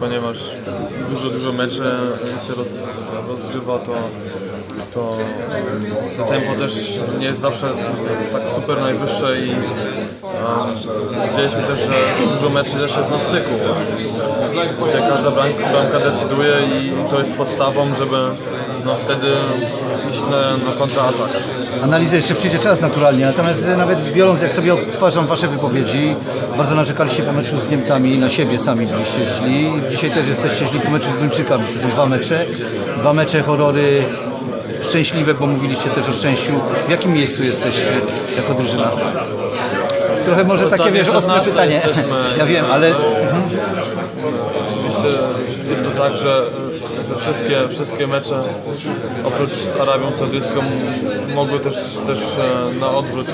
ponieważ dużo, dużo meczy się roz, rozgrywa, to, to, to tempo też nie jest zawsze tak super najwyższe i um, widzieliśmy też, że dużo meczy też jest na styku, gdzie każda bramka decyduje i to jest podstawą, żeby no, wtedy iść na, na kontratak. Analizy jeszcze przyjdzie czas naturalnie, natomiast e, nawet biorąc, jak sobie odtwarzam Wasze wypowiedzi, bardzo narzekaliście po meczu z Niemcami, na siebie sami byliście źli. Dzisiaj też jesteście źli po meczu z Duńczykami. To są dwa mecze, dwa mecze horrory szczęśliwe, bo mówiliście też o szczęściu. W jakim miejscu jesteście jako drużyna? Trochę może takie, wiesz, ostre 16 pytanie. jesteśmy. Ja wiem, ale jest to tak, że, że wszystkie, wszystkie mecze oprócz z Arabią Saudyjską mogły też, też e, na odwrót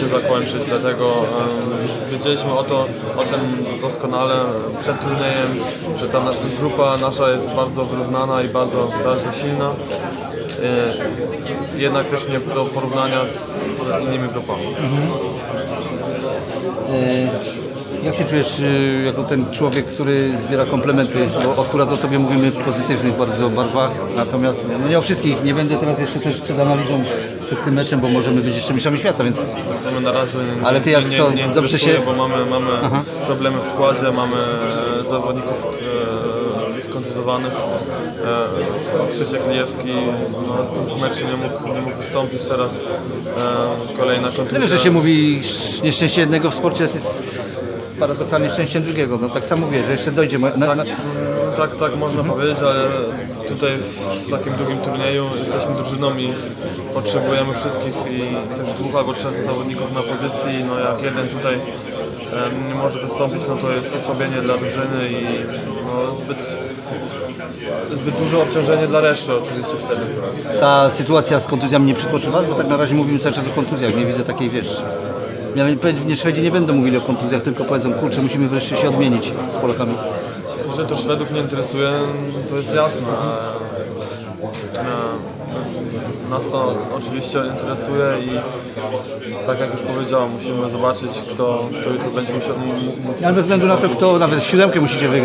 się zakończyć, dlatego e, wiedzieliśmy o, to, o tym doskonale przed turniejem, że ta grupa nasza jest bardzo wyrównana i bardzo, bardzo silna. E, Jednak też nie do porównania z innymi grupami. e, jak się czujesz e, jako ten człowiek, który zbiera komplementy? Bo akurat o Tobie mówimy w pozytywnych bardzo barwach, natomiast no nie o wszystkich. Nie będę teraz jeszcze też przed analizą, przed tym meczem, bo możemy być jeszcze mistrzami świata, więc Mamy na razie Ale ty jak nie, co, nie dobrze się- bo mamy, mamy problemy w składzie, mamy e, zawodników e, skontuzowanych. E, Krzysiek Lijewski no, w meczu nie mógł, nie mógł wystąpić teraz. Kolejna kontuzja. Wiesz, że się mówi, sz- nieszczęście jednego w sporcie jest paradoksalnie szczęściem drugiego. No tak samo mówię, że jeszcze dojdzie. Na, Tak, na, mm, tak, tak można powiedzieć, ale tutaj w takim drugim turnieju jesteśmy drużyną i potrzebujemy wszystkich i też dwóch albo trzech zawodników na pozycji. No jak jeden tutaj nie może wystąpić, no to jest osłabienie dla drużyny i no, zbyt, zbyt duże obciążenie dla reszty oczywiście wtedy. ta sytuacja z kontuzjami nie przytłoczy Was? Bo tak na razie mówimy cały czas o kontuzjach. Nie widzę takiej, wiesz... Ja pewnie Szwedzi nie będą mówili o kontuzjach, tylko powiedzą, kurczę, musimy wreszcie się odmienić z Polakami. Że to Szwedów nie interesuje, to jest jasne. Nas to oczywiście interesuje i tak jak już powiedziałem, musimy zobaczyć, kto, kto jutro będzie musiał, Ale bez względu na to, kto nawet siódemkę musicie wygrać.